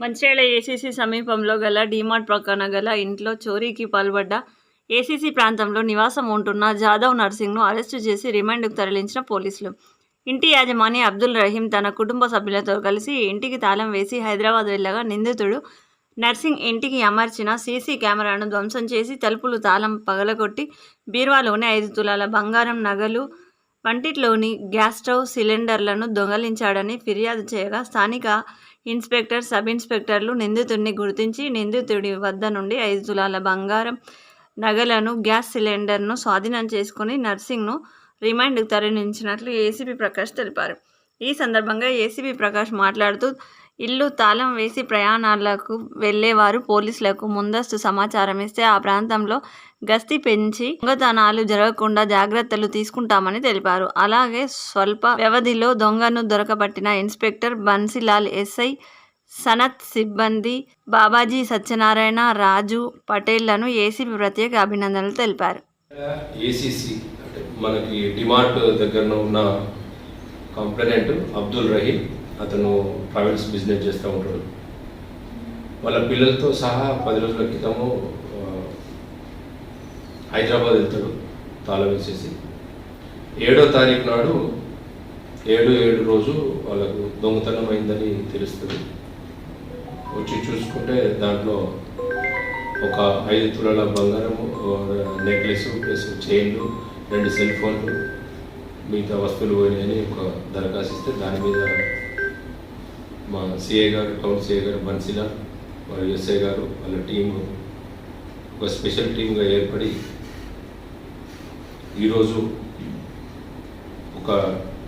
Mancherial ACC సమీపంలో గల డీమార్ట్ ప్రక్కన గల ఇంట్లో చోరీకి పాల్పడ్డ ఏసీసీ ప్రాంతంలో నివాసం ఉంటున్న జాదవ్ నర్సింగ్ను అరెస్టు చేసి రిమాండ్కు తరలించిన పోలీసులు. ఇంటి యాజమాని అబ్దుల్ రహీం తన కుటుంబ సభ్యులతో కలిసి ఇంటికి తాళం వేసి హైదరాబాద్ వెళ్ళగా నిందితుడు నర్సింగ్ ఇంటికి అమర్చిన సీసీ కెమెరాను ధ్వంసం చేసి తలుపులు తాళం పగలగొట్టి బీరువాలోని ఐదు తులాల బంగారం నగలు వంటిట్లోని గ్యాస్ స్టవ్ సిలిండర్లను దొంగలించాడని ఫిర్యాదు చేయగా స్థానిక ఇన్స్పెక్టర్ సబ్ ఇన్స్పెక్టర్లు నిందితుడిని గుర్తించి నిందితుడి వద్ద నుండి ఐదు తులాల బంగారం నగలను గ్యాస్ సిలిండర్ను స్వాధీనం చేసుకుని నర్సింగ్ను రిమాండ్కు తరలించినట్లు ఏసీబీ ప్రకాష్ తెలిపారు. ఈ సందర్భంగా ఏసీబీ ప్రకాష్ మాట్లాడుతూ ఇల్లు తాళం వేసి ప్రయాణాలకు వెళ్ళేవారు పోలీసులకు ముందస్తు సమాచారం ఇస్తే ఆ ప్రాంతంలో గస్తీ పెంచి దొంగతనాలు జరగకుండా జాగ్రత్తలు తీసుకుంటామని తెలిపారు. అలాగే స్వల్ప వ్యవధిలో దొంగను దొరకబట్టిన ఇన్స్పెక్టర్ బన్సీలాల్ ఎస్ఐ సనత్ సిబ్బంది బాబాజీ సత్యనారాయణ రాజు పటేళ్ళను ఏసీపీ ప్రత్యేక అభినందనలు తెలిపారు. ఏసీసీ మనకి డిమార్ట్ దగ్గర ఉన్న కంప్లైంట్ అబ్దుల్ రహీం అతను ట్రావెల్స్ బిజినెస్ చేస్తూ ఉంటాడు. వాళ్ళ పిల్లలతో సహా పది రోజుల క్రితము హైదరాబాద్ వెళ్తాడు తాళం వేసేసి. ఏడో తారీఖు నాడు ఏడు ఏడు రోజు వాళ్ళకు దొంగతనం అయిందని తెలుస్తుంది. వచ్చి చూసుకుంటే దాంట్లో ఒక ఐదు తులాల బంగారము నెక్లెస్ ప్లస్ చైన్లు రెండు సెల్ ఫోన్లు మిగతా వస్తువులు పోయినాయని ఒక దరఖాస్తు ఇస్తే దాని మీద మా సిఐ గారు టౌన్ సిఐ గారు బన్సిలా వారి ఎస్ఐ గారు వాళ్ళ టీము ఒక స్పెషల్ టీమ్గా ఏర్పడి ఈరోజు ఒక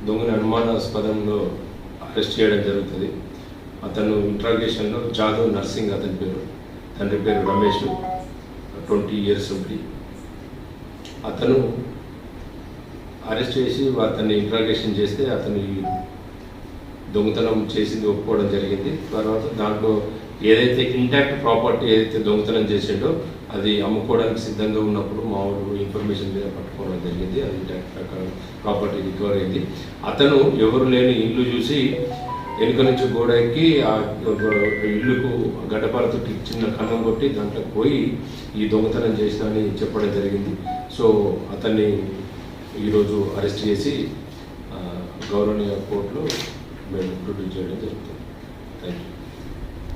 దొంగని అనుమానాస్పదంలో అరెస్ట్ చేయడం జరుగుతుంది. అతను ఇంట్రాగేషన్లో జాదవ్ నర్సింగ్ అతని పేరు తండ్రి పేరు రమేష్ ట్వంటీ ఇయర్స్ ఉంది అతను అరెస్ట్ చేసి అతన్ని ఇంట్రాగేషన్ చేస్తే అతను దొంగతనం చేసింది ఒప్పుకోవడం జరిగింది. తర్వాత దాంట్లో ఏదైతే ఇంటాక్ట్ ప్రాపర్టీ ఏదైతే దొంగతనం చేసిండో అది అమ్ముకోవడానికి సిద్ధంగా ఉన్నప్పుడు మా ఊరు ఇన్ఫర్మేషన్ మీద పట్టుకోవడం జరిగింది. అది ఇంటాక్ట్ ప్రకారం ప్రాపర్టీ రికవర్ అయింది. అతను ఎవరు లేని ఇల్లు చూసి వెనుక నుంచి గోడ ఎక్కి ఆ ఇల్లుకు గడ్డపాలతో చిన్న కన్నం కొట్టి దాంట్లో పోయి ఈ దొంగతనం చేసిన అని చెప్పడం జరిగింది. సో అతన్ని ఈరోజు అరెస్ట్ చేసి గౌరవనీయ కోర్టులో made it Thank you.